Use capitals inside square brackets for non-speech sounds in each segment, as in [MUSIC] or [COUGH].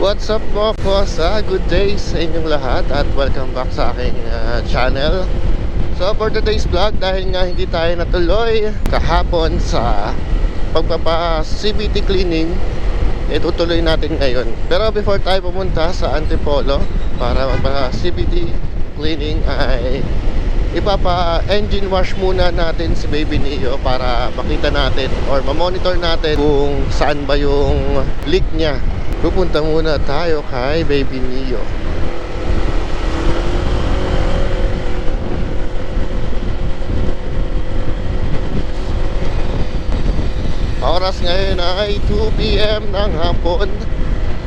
What's up mga kosa? Good day sa inyong lahat at welcome back sa aking uh, channel. So for today's vlog, dahil nga hindi tayo natuloy kahapon sa pagpapa CBT cleaning itutuloy natin ngayon. Pero before tayo pumunta sa Antipolo para magpa CBT cleaning ay ipapa engine wash muna natin si Baby Neo para makita natin or ma-monitor natin kung saan ba yung leak niya Pupunta muna tayo kay Baby Neo. Oras ngayon ay 2pm ng hapon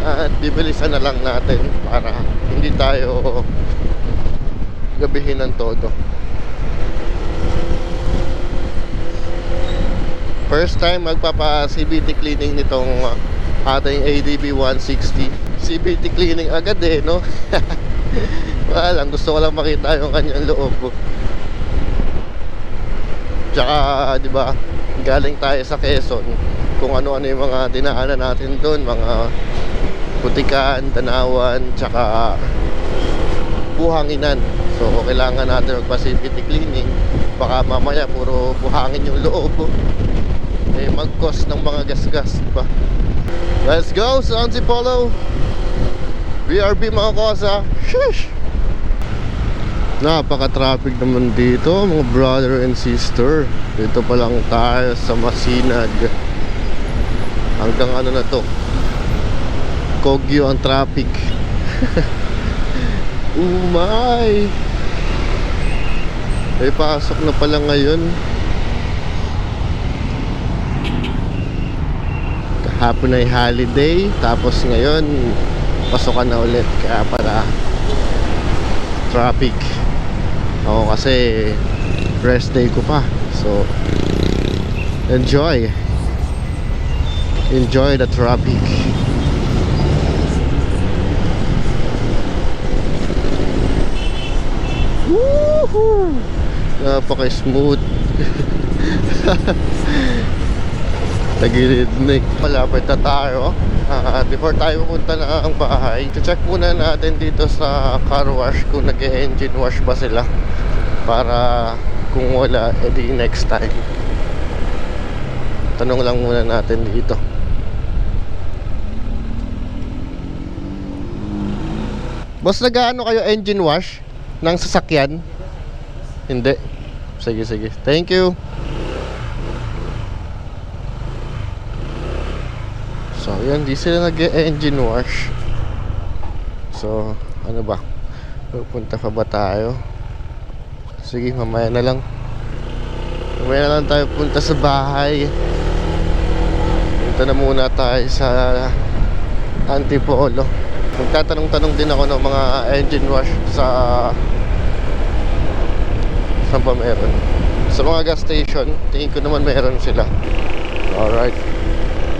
at bibilisan na lang natin para hindi tayo gabihin ng todo. First time magpapa CBT cleaning nitong ating ADB 160 CBT cleaning agad eh no? [LAUGHS] Wala lang gusto ko lang makita yung kanyang loob. Tsaka di ba galing tayo sa Quezon. Kung ano-ano yung mga dinaanan natin doon mga putikan, tanawan tsaka buhanginan. So kailangan natin magpa CBT cleaning. Baka mamaya puro buhangin yung loob. Eh mag-cause ng mga gas-gas ba Let's go sa Antipolo BRB mga kosa. Sheesh. Napaka-traffic naman dito mga brother and sister. Dito pa lang tayo sa Masinag. Hanggang ano na to? Kogyo ang traffic. [LAUGHS] Umay May pasok na pala ngayon hapon ay holiday tapos ngayon pasokan na ulit kaya para traffic. Ako kasi rest day ko pa so enjoy. Enjoy the traffic. Woohoo! Napaka smooth [LAUGHS] Tagilid na eh. Malapit na tayo. Ah, before tayo pupunta na ang bahay, check muna natin dito sa car wash kung nag engine wash ba sila. Para kung wala, edi next time. Tanong lang muna natin dito. Boss, nag-ano kayo engine wash ng sasakyan? Hindi. Sige, sige. Thank you. So, yan, di sila nag-engine wash. So, ano ba? Pupunta pa ba tayo? Sige, mamaya na lang. Mamaya na lang tayo punta sa bahay. Punta na muna tayo sa Antipolo. Magtatanong-tanong din ako ng mga engine wash sa saan ba meron? Sa mga gas station, tingin ko naman meron sila. Alright.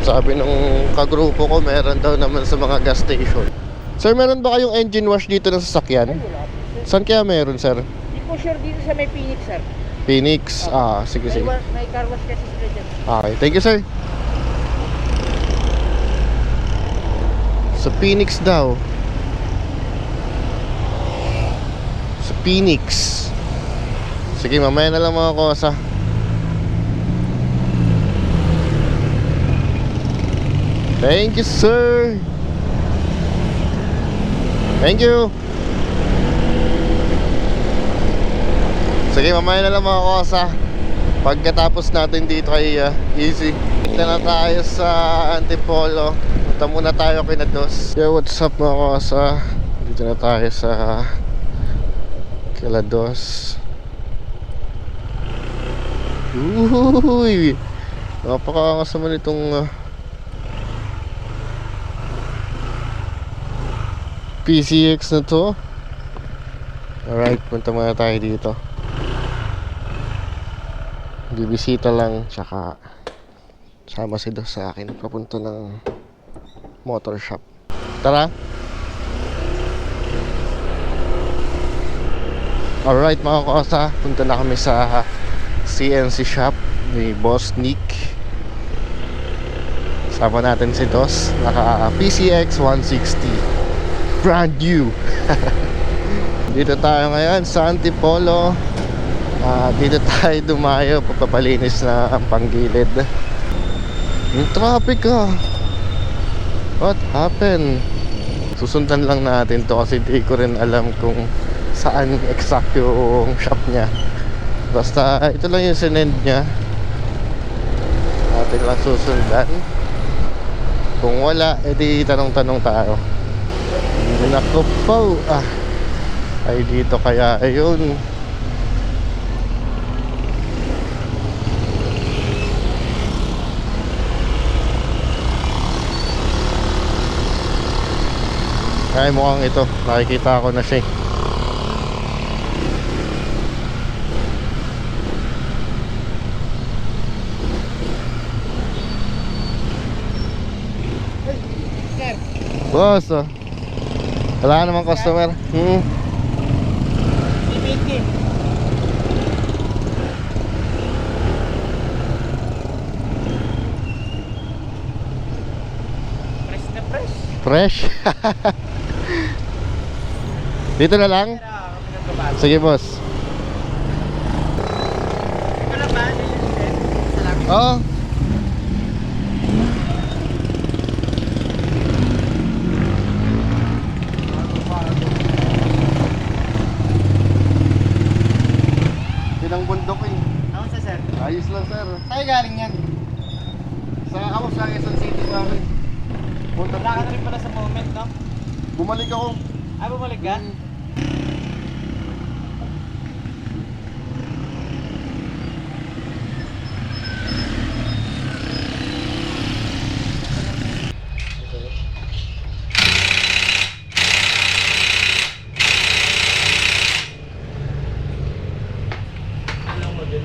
Sabi nung kagrupo ko, meron daw naman sa mga gas station. Sir, meron ba kayong engine wash dito ng sasakyan? Saan kaya meron, sir? Hindi ko sure dito sa may Phoenix, sir. Phoenix? Ah, sige, May, sige. wa- may car wash kasi sila dyan. Okay, thank you, sir. Sa Phoenix daw. Sa Phoenix. Sige, mamaya na lang mga kosa. Thank you, sir. Thank you. Sige, mamaya na lang mga kosa. Pagkatapos natin dito kay uh, Easy, punta na tayo sa Antipolo. Punta muna tayo kay Nados. Yo, what's up mga kosa? Dito na tayo sa Kilados. Uy! Napakaangas naman itong uh, PCX na to. Alright, punta muna tayo dito. Bibisita lang, tsaka sama si Dos sa akin papunta ng motor shop. Tara! Alright mga kosa, punta na kami sa CNC shop ni Boss Nick. Sama natin si Dos. Naka PCX 160. Brand new. [LAUGHS] dito tayo ngayon sa Antipolo. Ah, dito tayo dumayo. Papapalinis na ang panggilid. Yung traffic ah. What happened? Susundan lang natin to kasi di ko rin alam kung saan exact yung shop niya. Basta ito lang yung sinend niya. Atin lang susundan. Kung wala, edi tanong-tanong tayo. Naku po, ah. Ay dito kaya ayun. Ay mukhang ito, nakikita ko na siya. eh. Boss, oh. Wala namang customer. Hmm. Press na press. Fresh. [LAUGHS] Dito na lang? Sige, boss. Ito na ba? Oo. Pinang bundok eh. Ako sa sir. Ayos lang, sir. Saan galing yan? Sa ako sa Quezon City namin. Punta Wala ka na rin pala sa moment, no? Bumalik ako. Ah, bumalik ka? Anong model?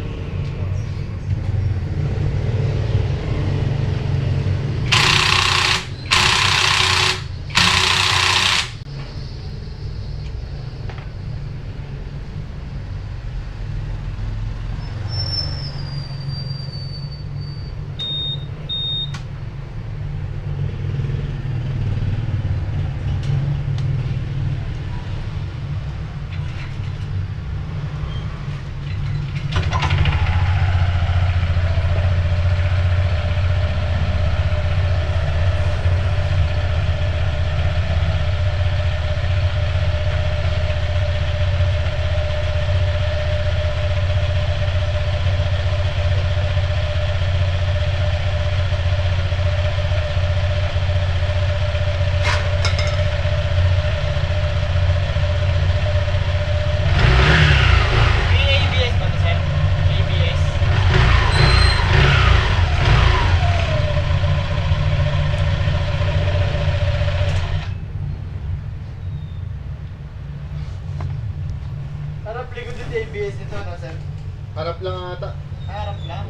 May ABS ba to, sir? ABS? Harap likod yung ABS nito, no, sir? Harap lang ata. Harap lang.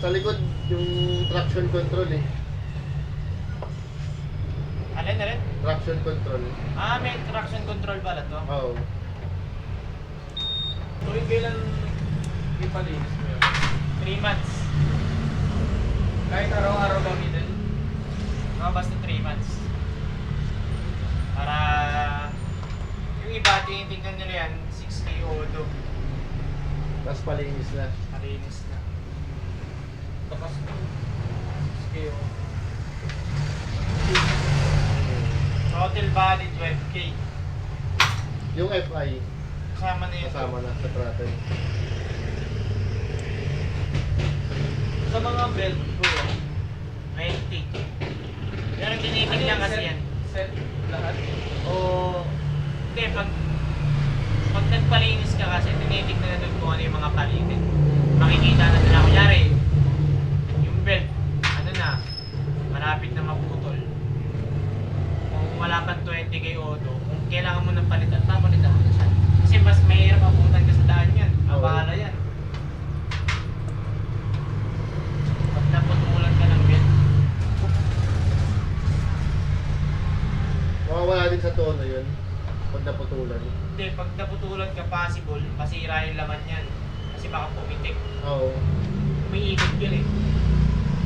Sa likod, yung traction control eh. Alin na rin? Traction control. Ah, may traction control pala to. Oo. Tuwing kailan ipalinis mo yun? 3 months. Kahit araw-araw gamitin? Mga basta 3 months. Para yung iba, tinitingnan nila yan, 6K odo. Tapos palinis na. Malinis na. Tapos 6K odo. Total body 12K. Yung FI, Kasama na yun. kasama na sa throttle. Sa mga belt ko, 20. Pero tinitingnan kasi yan. Set lahat. O, hindi, pag, ka kasi, tinitignan na doon kung ano yung mga palitin. Makikita na nila, kunyari, yung belt, ano na, malapit na maputol. Kung wala pang 20 kay Odo, kung kailangan mo ng palitan, papalitan mo na siya. Kasi mas mahirap abutan ka sa daan yan. Oo. Mabahala yan. Pag naputulan ka ng belt, Mawawala din sa tono yun. Pag naputulan. Hindi, pag naputulan ka possible, masira yung laman yan. Kasi baka pumitik. Oo. Umiikot yun eh.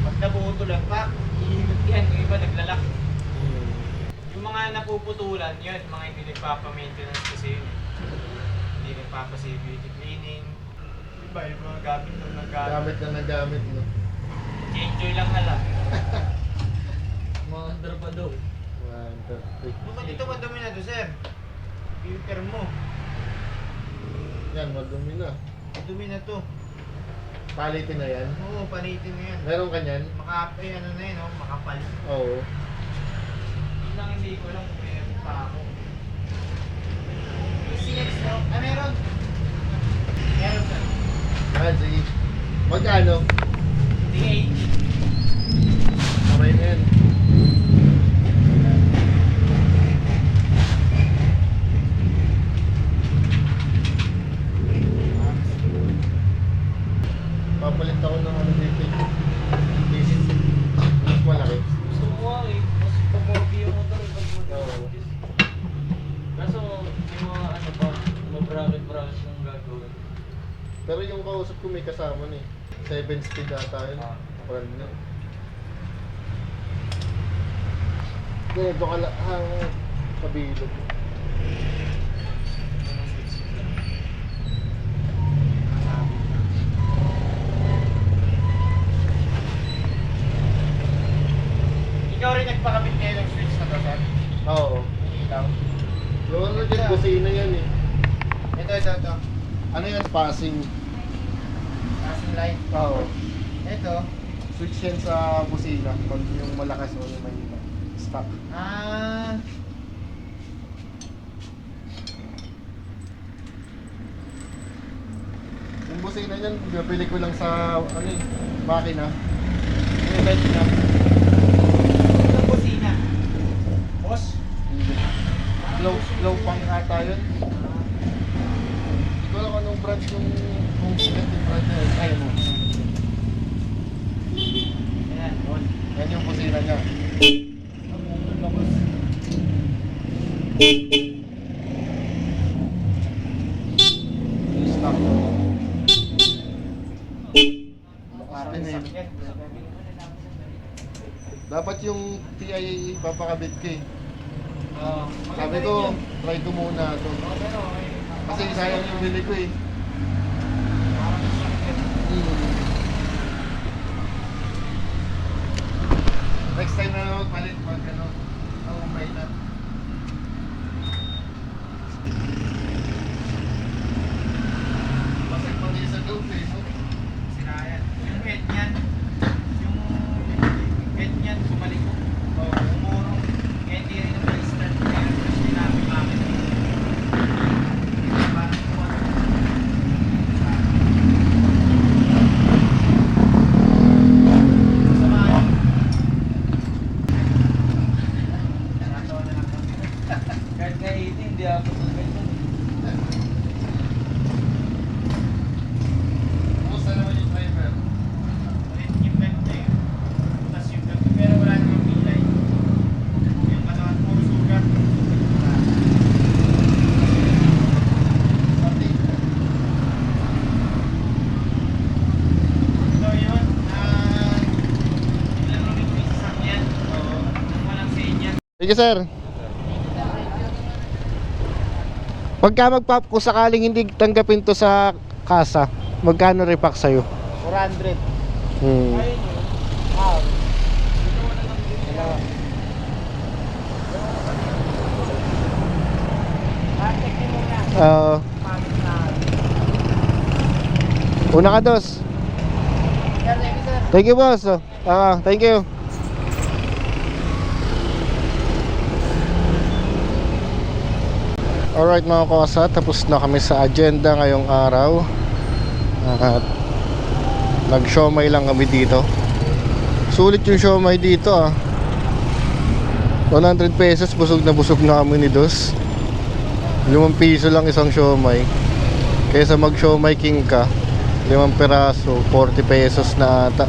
Pag naputulan ka, iikot maintindihan, yung iba naglalak. Yung mga napuputulan, yun, mga hindi nagpapa-maintenance kasi yun. eh. Hindi nagpapa-CVT cleaning. Iba, yung mga gamit na naggamit. Gamit na nagamit, no? Enjoy lang hala. [LAUGHS] Mga under pa daw. Bukan dito madumi na to, sir. Filter mo. Yan, madumi na. Madumi na to. Palitin na yan. Oo, panitin mo yan. Meron ka niyan? Makapay, ano na yun, oh, makapal. Oo. Yun lang hindi ko lang kung meron pa ako. Yung CX mo? Ah, meron. Meron sir. Ah, sige. Magkano? Hindi 80. Okay na yan. Papalit ako ng ano dito. This is mas malaki. Gusto ko nga eh. Mas pamogi yung motor. eh, pag motor. Oo. Kaso, yung mga ano pa, mga bracket-bracket yung gagawin. Pero yung kausap ko may kasama ni. 7 speed ata yun. Brand new. Doon ka lang, ah, kabilog. Ikaw rin nagpakabit ngayon ng switch na to, sir? Oo. Ilaw. Yung ano dyan, busina yan eh. Ito, ito, ito. Ano yan, passing? Passing light. Oo. Ito. Switch yan sa busina pag yung malakas o yung mahina. Stop. Ah. Yung busina niyan, bibili ko lang sa ano eh, makina. Yung light na. Ito kusina. Boss? Low, low pang ata yun. Hindi ko alam kung anong branch yung kung yung branch na yun. Ay, ano. Ayan, boss. Yan yung busina niya. Ang mungkol ka, boss. Stop. Parang Ate, sakit. Dapat yung TIA papakabit ko eh. Oo. Sabi ko, try ko muna to. Oo, pero okay. Kasi sayang yung bili ko eh. Parang sakit. Next time na lang magpalit pag ano, ang umay na. Kasi pag isa daw peso. Sinayan. Yung head niyan, yung head niyan, bumalik ko. Oh. Umurong. Kaya hindi rin naman start. Kaya refresh din namin bakit. Parang kuwan. Samahan. Natawa na lang kami. Kahit nga 80, hindi ako sa ganyan. Kumusta naman yung driver? Ulit yung belt na yun. Tapos yung belt, pero wala namang pilay. Yung katawan, puro sugat. Pati. So yun, ah, ilan rin yung sasakyan. Oo. Nang walang senya. Sige sir. Pagka magpap, kung sakaling hindi tanggapin to sa kasa, magkano repack sa'yo? 400. Hmm. Oo. Na. una ka dos. Thank you, sir. Thank you boss. Ah, thank you. Alright mga kosa, tapos na kami sa agenda ngayong araw. At nag-siomay lang kami dito. Sulit yung siomay dito ah. 100 pesos, busog na busog na kami ni Dos. 5 piso lang isang siomay. Kaysa mag siomay king ka, 5 peraso, 40 pesos na ata.